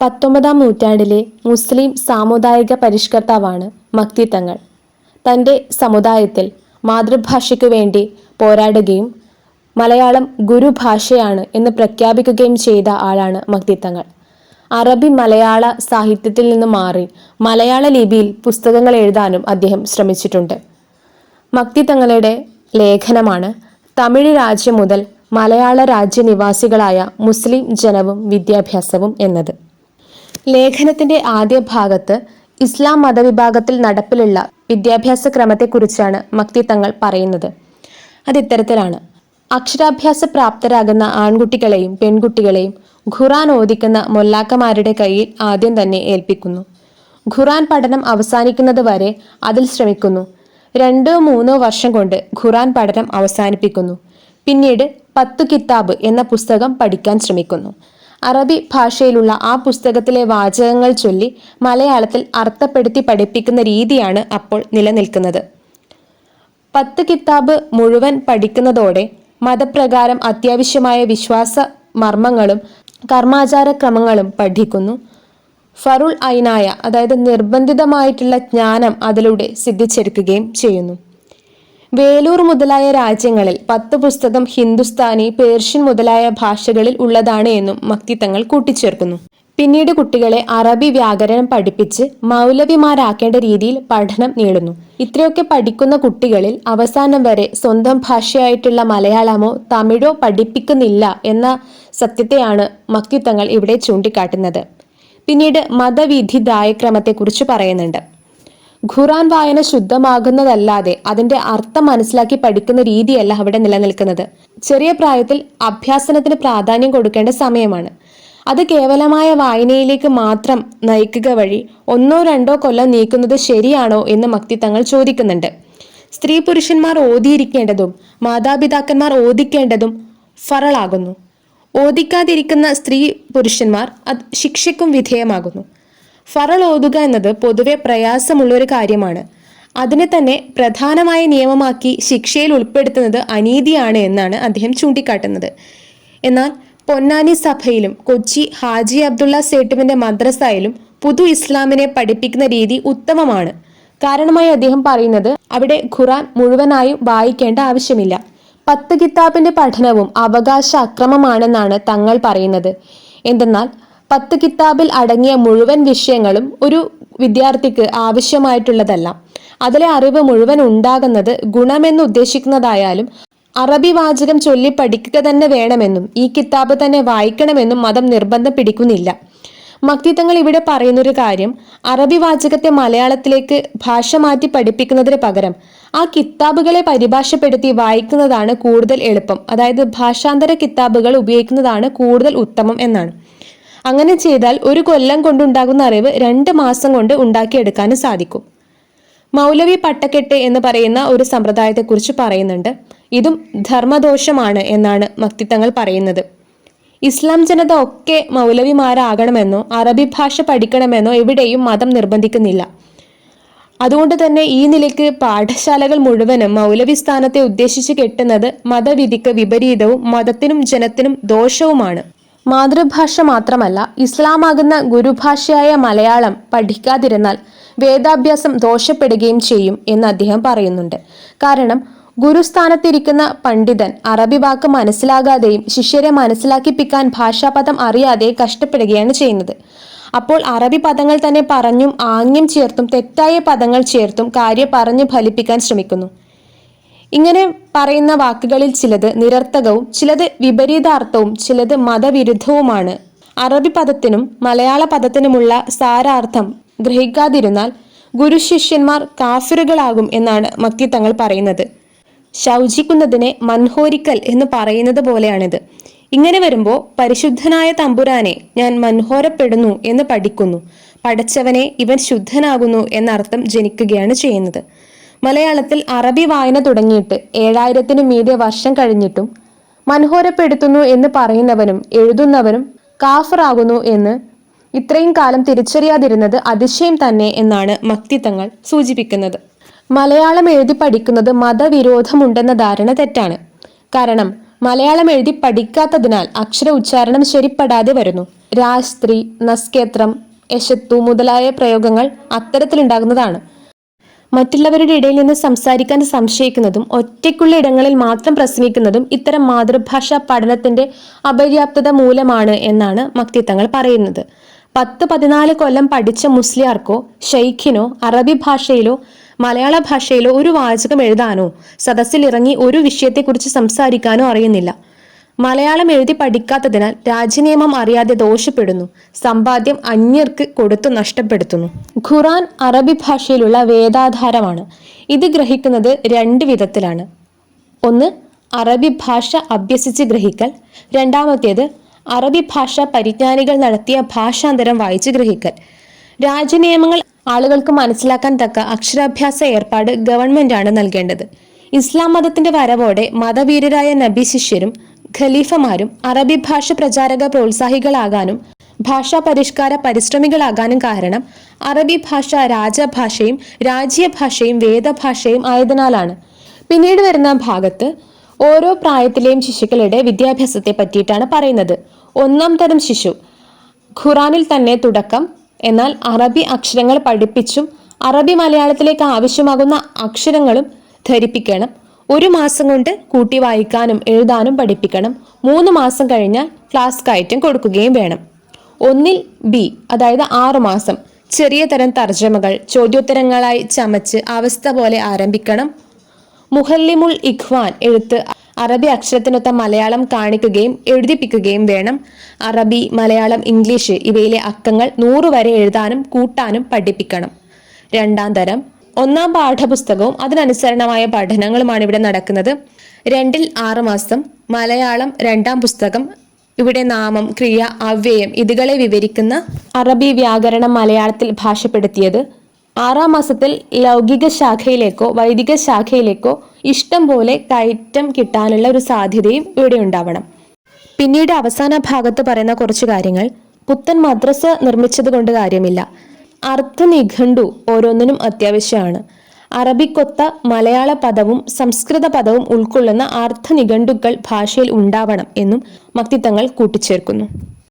പത്തൊമ്പതാം നൂറ്റാണ്ടിലെ മുസ്ലിം സാമുദായിക പരിഷ്കർത്താവാണ് മക്തി തങ്ങൾ. തന്റെ സമുദായത്തിൽ മാതൃഭാഷയ്ക്കു വേണ്ടി പോരാടുകയും മലയാളം ഗുരുഭാഷയാണ് എന്ന് പ്രഖ്യാപിക്കുകയും ചെയ്ത ആളാണ് മക്തി തങ്ങൾ. അറബി മലയാള സാഹിത്യത്തിൽ നിന്ന് മാറി മലയാള ലിപിയിൽ പുസ്തകങ്ങൾ എഴുതാനും അദ്ദേഹം ശ്രമിച്ചിട്ടുണ്ട്. മക്തി തങ്ങളുടെ ലേഖനമാണ് തമിഴ് രാജ്യം മുതൽ മലയാള രാജ്യനിവാസികളായ മുസ്ലിം ജനവും വിദ്യാഭ്യാസവും എന്നത്. ലേഖനത്തിന്റെ ആദ്യ ഭാഗത്ത് ഇസ്ലാം മതവിഭാഗത്തിൽ നടപ്പിലുള്ള വിദ്യാഭ്യാസ ക്രമത്തെക്കുറിച്ചാണ് മക്തി തങ്ങൾ പറയുന്നത്. അത് ഇത്തരത്തിലാണ്. അക്ഷരാഭ്യാസ പ്രാപ്തരാകുന്ന ആൺകുട്ടികളെയും പെൺകുട്ടികളെയും ഖുറാൻ ഓദിക്കുന്ന മൊല്ലാക്കമാരുടെ കയ്യിൽ ആദ്യം തന്നെ ഏൽപ്പിക്കുന്നു. ഖുറാൻ പഠനം അവസാനിക്കുന്നത് വരെ അതിൽ ശ്രമിക്കുന്നു. രണ്ടോ മൂന്നോ വർഷം കൊണ്ട് ഖുറാൻ പഠനം അവസാനിപ്പിക്കുന്നു. പിന്നീട് പത്തു കിതാബ് എന്ന പുസ്തകം പഠിക്കാൻ ശ്രമിക്കുന്നു. അറബി ഭാഷയിലുള്ള ആ പുസ്തകത്തിലെ വാചകങ്ങൾ ചൊല്ലി മലയാളത്തിൽ അർത്ഥപ്പെടുത്തി പഠിപ്പിക്കുന്ന രീതിയാണ് അപ്പോൾ നിലനിൽക്കുന്നത്. പത്ത് കിതാബ് മുഴുവൻ പഠിക്കുന്നതോടെ മതപ്രകാരം അത്യാവശ്യമായ വിശ്വാസ മർമ്മങ്ങളും കർമാചാര ക്രമങ്ങളും പഠിക്കുന്നു. ഫറുൾ ഐനായ അതായത് നിർബന്ധിതമായിട്ടുള്ള ജ്ഞാനം അതിലൂടെ സിദ്ധിച്ചെടുക്കുകയും ചെയ്യുന്നു. വേലൂർ മുതലായ രാജ്യങ്ങളിൽ പത്ത് പുസ്തകം ഹിന്ദുസ്ഥാനി പേർഷ്യൻ മുതലായ ഭാഷകളിൽ ഉള്ളതാണ് എന്നും മക്തി തങ്ങൾ കൂട്ടിച്ചേർക്കുന്നു. പിന്നീട് കുട്ടികളെ അറബി വ്യാകരണം പഠിപ്പിച്ച് മൗലവിമാരാക്കേണ്ട രീതിയിൽ പഠനം നീളുന്നു ഇത്രയൊക്കെ പഠിക്കുന്ന കുട്ടികളിൽ അവസാനം വരെ സ്വന്തം ഭാഷയായിട്ടുള്ള മലയാളമോ തമിഴോ പഠിപ്പിക്കുന്നില്ല എന്ന സത്യത്തെയാണ് മക്തിതങ്ങൾ ഇവിടെ ചൂണ്ടിക്കാട്ടുന്നത്. പിന്നീട് മതവിധി ദായക്രമത്തെക്കുറിച്ച് പറയുന്നുണ്ട്. ഖുറാൻ വായന ശുദ്ധമാകുന്നതല്ലാതെ അതിന്റെ അർത്ഥം മനസ്സിലാക്കി പഠിക്കുന്ന രീതിയല്ല അവിടെ നിലനിൽക്കുന്നത്. ചെറിയ പ്രായത്തിൽ അഭ്യാസനത്തിന് പ്രാധാന്യം കൊടുക്കേണ്ട സമയമാണ്. അത് കേവലമായ വായനയിലേക്ക് മാത്രം നയിക്കുക വഴി ഒന്നോ രണ്ടോ കൊല്ലം നീക്കുന്നത് ശരിയാണോ എന്ന് മക്തി തങ്ങൾ ചോദിക്കുന്നുണ്ട്. സ്ത്രീ പുരുഷന്മാർ ഓതിയിരിക്കേണ്ടതും മാതാപിതാക്കന്മാർ ഓദിക്കേണ്ടതും ഫറളാകുന്നു. ഓദിക്കാതിരിക്കുന്ന സ്ത്രീ പുരുഷന്മാർ അത് ശിക്ഷയ്ക്കും വിധേയമാകുന്നു. ഫറൾ ഓതുക എന്നത് പൊതുവെ പ്രയാസമുള്ള ഒരു കാര്യമാണ്. അതിനെ തന്നെ പ്രധാനമായ നിയമമാക്കി ശിക്ഷയിൽ ഉൾപ്പെടുത്തുന്നത് അനീതിയാണ് എന്നാണ് അദ്ദേഹം ചൂണ്ടിക്കാട്ടുന്നത്. എന്നാൽ പൊന്നാനി സഭയിലും കൊച്ചി ഹാജി അബ്ദുള്ള സേട്ടുവിന്റെ മദ്രസയിലും പുതു ഇസ്ലാമിനെ പഠിപ്പിക്കുന്ന രീതി ഉത്തമമാണ്. കാരണമായി അദ്ദേഹം പറയുന്നത് അവിടെ ഖുറാൻ മുഴുവനായും വായിക്കേണ്ട ആവശ്യമില്ല. പത്ത് കിതാബിന്റെ പഠനവും അവകാശ അക്രമമാണെന്നാണ് തങ്ങൾ പറയുന്നത്. എന്തെന്നാൽ പത്ത് കിതാബിൽ അടങ്ങിയ മുഴുവൻ വിഷയങ്ങളും ഒരു വിദ്യാർത്ഥിക്ക് ആവശ്യമായിട്ടുള്ളതല്ല. അതിലെ അറിവ് മുഴുവൻ ഉണ്ടാകുന്നത് ഗുണമെന്ന് ഉദ്ദേശിക്കുന്നതായാലും അറബി വാചകം ചൊല്ലി പഠിക്കുക തന്നെ വേണമെന്നും ഈ കിതാബ് തന്നെ വായിക്കണമെന്നും മതം നിർബന്ധം പിടിക്കുന്നില്ല. മക്തിത്വങ്ങൾ ഇവിടെ പറയുന്നൊരു കാര്യം അറബി വാചകത്തെ മലയാളത്തിലേക്ക് ഭാഷ മാറ്റി പഠിപ്പിക്കുന്നതിന് പകരം ആ കിതാബുകളെ പരിഭാഷപ്പെടുത്തി വായിക്കുന്നതാണ് കൂടുതൽ എളുപ്പം. അതായത് ഭാഷാന്തര കിതാബുകൾ ഉപയോഗിക്കുന്നതാണ് കൂടുതൽ ഉത്തമം എന്നാണ്. അങ്ങനെ ചെയ്താൽ ഒരു കൊല്ലം കൊണ്ടുണ്ടാകുന്ന അറിവ് രണ്ട് മാസം കൊണ്ട് ഉണ്ടാക്കിയെടുക്കാനും സാധിക്കും. മൗലവി പട്ടക്കെട്ട് എന്ന് പറയുന്ന ഒരു സമ്പ്രദായത്തെക്കുറിച്ച് പറയുന്നുണ്ട്. ഇതും ധർമ്മദോഷമാണ് എന്നാണ് മക്തിത്തങ്ങൾ പറയുന്നത്. ഇസ്ലാം ജനത ഒക്കെ മൗലവിമാരാകണമെന്നോ അറബി ഭാഷ പഠിക്കണമെന്നോ എവിടെയും മതം നിർബന്ധിക്കുന്നില്ല. അതുകൊണ്ട് തന്നെ ഈ നിലയ്ക്ക് പാഠശാലകൾ മുഴുവനും മൗലവി സ്ഥാനത്തെ ഉദ്ദേശിച്ച് കെട്ടുന്നത് മതവിധിക്ക് വിപരീതവും മതത്തിനും ജനത്തിനും ദോഷവുമാണ്. മാതൃഭാഷ മാത്രമല്ല ഇസ്ലാമാകുന്ന ഗുരുഭാഷയായ മലയാളം പഠിക്കാതിരുന്നാൽ വേദാഭ്യാസം ദോഷപ്പെടുകയും ചെയ്യും എന്ന് അദ്ദേഹം പറയുന്നുണ്ട്. കാരണം ഗുരുസ്ഥാനത്തിരിക്കുന്ന പണ്ഡിതൻ അറബി വാക്ക് മനസ്സിലാകാതെയും ശിഷ്യരെ മനസ്സിലാക്കിപ്പിക്കാൻ ഭാഷാപദം അറിയാതെ കഷ്ടപ്പെടുകയാണ് ചെയ്യുന്നത്. അപ്പോൾ അറബി പദങ്ങൾ തന്നെ പറഞ്ഞും ആംഗ്യം ചേർത്തും തെറ്റായ പദങ്ങൾ ചേർത്തും കാര്യം പറഞ്ഞു ഫലിപ്പിക്കാൻ ശ്രമിക്കുന്നു. ഇങ്ങനെ പറയുന്ന വാക്കുകളിൽ ചിലത് നിരർത്ഥകവും ചിലത് വിപരീതാർത്ഥവും ചിലത് മതവിരുദ്ധവുമാണ്. അറബി പദത്തിനും മലയാള പദത്തിനുമുള്ള സാരാർത്ഥം ഗ്രഹിക്കാതിരുന്നാൽ ഗുരുശിഷ്യന്മാർ കാഫിറുകളാകും എന്നാണ് മക്തി തങ്ങൾ പറയുന്നത്. ശൗചിക്കുന്നതിനെ മൻഹോരിക്കൽ എന്ന് പറയുന്നത് പോലെയാണിത്. ഇങ്ങനെ വരുമ്പോൾ പരിശുദ്ധനായ തമ്പുരാനെ ഞാൻ മൻഹോരപ്പെടുന്നു എന്ന് പഠിക്കുന്നു. പഠിച്ചവനെ ഇവൻ ശുദ്ധനാകുന്നു എന്നർത്ഥം ജനിക്കുകയാണ് ചെയ്യുന്നത്. മലയാളത്തിൽ അറബി വായന തുടങ്ങിയിട്ട് ഏഴായിരത്തിനു മീതെ വർഷം കഴിഞ്ഞിട്ടും മനോഹരപ്പെടുത്തുന്നു എന്ന് പറയുന്നവനും എഴുതുന്നവനും കാഫറാകുന്നു എന്ന് ഇത്രയും കാലം തിരിച്ചറിയാതിരുന്നത് അതിശയം തന്നെ എന്നാണ് മക്തിത്തങ്ങൾ സൂചിപ്പിക്കുന്നത്. മലയാളം എഴുതി പഠിക്കുന്നത് മതവിരോധമുണ്ടെന്ന ധാരണ തെറ്റാണ്. കാരണം മലയാളം എഴുതി പഠിക്കാത്തതിനാൽ അക്ഷര ഉച്ചാരണം ശരിപ്പെടാതെ വരുന്നു. രാസ്ത്രി നസ്കേത്രം യശത്തു മുതലായ പ്രയോഗങ്ങൾ അത്തരത്തിലുണ്ടാകുന്നതാണ്. മറ്റുള്ളവരുടെ ഇടയിൽ നിന്ന് സംസാരിക്കാൻ സംശയിക്കുന്നതും ഒറ്റയ്ക്കുള്ള ഇടങ്ങളിൽ മാത്രം പ്രസംഗിക്കുന്നതും ഇത്തരം മാതൃഭാഷാ പഠനത്തിന്റെ അപര്യാപ്തത മൂലമാണ് എന്നാണ് മക്തിത്തങ്ങൾ പറയുന്നത്. പത്ത് പതിനാല് കൊല്ലം പഠിച്ച മുസ്ലിയാർക്കോ ഷെയ്ഖിനോ അറബി ഭാഷയിലോ മലയാള ഭാഷയിലോ ഒരു വാചകം എഴുതാനോ സദസ്സിൽ ഇറങ്ങി ഒരു വിഷയത്തെക്കുറിച്ച് സംസാരിക്കാനോ അറിയുന്നില്ല. മലയാളം എഴുതി പഠിക്കാത്തതിനാൽ രാജ്യനിയമം അറിയാതെ ദോഷപ്പെടുന്നു. സമ്പാദ്യം അന്യർക്ക് കൊടുത്തു നഷ്ടപ്പെടുത്തുന്നു. ഖുറാൻ അറബി ഭാഷയിലുള്ള വേദാധാരമാണ്. ഇത് ഗ്രഹിക്കുന്നത് രണ്ട് വിധത്തിലാണ്. ഒന്ന് അറബി ഭാഷ അഭ്യസിച്ച് ഗ്രഹിക്കൽ. രണ്ടാമത്തേത് അറബി ഭാഷ പരിജ്ഞാനികൾ നടത്തിയ ഭാഷാന്തരം വായിച്ച് ഗ്രഹിക്കൽ. രാജ്യനിയമങ്ങൾ ആളുകൾക്ക് മനസ്സിലാക്കാൻ തക്ക അക്ഷരാഭ്യാസ ഏർപ്പാട് ഗവൺമെന്റാണ് നൽകേണ്ടത്. ഇസ്ലാം മതത്തിന്റെ വരവോടെ മതവീരരായ നബി ശിഷ്യരും ഖലീഫമാരും അറബി ഭാഷ പ്രചാരക പ്രോത്സാഹികളാകാനും ഭാഷാ പരിഷ്കാര പരിശ്രമികളാകാനും കാരണം അറബി ഭാഷ രാജഭാഷയും രാജ്യഭാഷയും വേദഭാഷയും ആയതിനാലാണ്. പിന്നീട് വരുന്ന ഭാഗത്ത് ഓരോ പ്രായത്തിലെയും ശിശുക്കളുടെ വിദ്യാഭ്യാസത്തെ പറ്റിയിട്ടാണ് പറയുന്നത്. ഒന്നാം തരം ശിശു. ഖുറാനിൽ തന്നെ തുടക്കം. എന്നാൽ അറബി അക്ഷരങ്ങൾ പഠിപ്പിച്ചും അറബി മലയാളത്തിലേക്ക് ആവശ്യമാകുന്ന അക്ഷരങ്ങളും ധരിപ്പിക്കണം. ഒരു മാസം കൊണ്ട് കൂട്ടി വായിക്കാനും എഴുതാനും പഠിപ്പിക്കണം. മൂന്ന് മാസം കഴിഞ്ഞാൽ ക്ലാസ് കയറ്റം കൊടുക്കുകയും വേണം. ഒന്നിൽ ബി അതായത് ആറു മാസം. ചെറിയ തരം തർജമകൾ ചോദ്യോത്തരങ്ങളായി ചമച്ച് അവസ്ഥ പോലെ ആരംഭിക്കണം. മുഹല്ലിമുൽ ഇഖ്വാൻ എഴുത്ത് അറബി അക്ഷരത്തിനൊത്ത മലയാളം കാണിക്കുകയും എഴുതിപ്പിക്കുകയും വേണം. അറബി മലയാളം ഇംഗ്ലീഷ് ഇവയിലെ അക്കങ്ങൾ നൂറ് വരെ എഴുതാനും കൂട്ടാനും പഠിപ്പിക്കണം. രണ്ടാം തരം ഒന്നാം പാഠപുസ്തകവും അതിനനുസരണമായ പഠനങ്ങളുമാണ് ഇവിടെ നടക്കുന്നത്. രണ്ടിൽ ആറ് മാസം മലയാളം രണ്ടാം പുസ്തകം ഇവിടെ നാമം ക്രിയ അവ്യയം ഇതുകളെ വിവരിക്കുന്ന അറബി വ്യാകരണം മലയാളത്തിൽ ഭാഷപ്പെടുത്തിയത്. ആറാം മാസത്തിൽ ലൗകിക ശാഖയിലേക്കോ വൈദിക ശാഖയിലേക്കോ ഇഷ്ടം പോലെ കയറ്റം കിട്ടാനുള്ള ഒരു സാധ്യതയും ഇവിടെ ഉണ്ടാവണം. പിന്നീട് അവസാന ഭാഗത്ത് പറയുന്ന കുറച്ച് കാര്യങ്ങൾ. പുത്തൻ മദ്രസ നിർമ്മിച്ചത് കൊണ്ട് കാര്യമില്ല. അർത്ഥനിഘണ്ടു ഓരോന്നിനും അത്യാവശ്യമാണ്. അറബിക്കൊത്ത മലയാള പദവും സംസ്കൃത പദവും ഉൾക്കൊള്ളുന്ന അർത്ഥനിഘണ്ടുക്കൾ ഭാഷയിൽ ഉണ്ടാവണം എന്നും മക്തിത്തങ്ങൾ കൂട്ടിച്ചേർക്കുന്നു.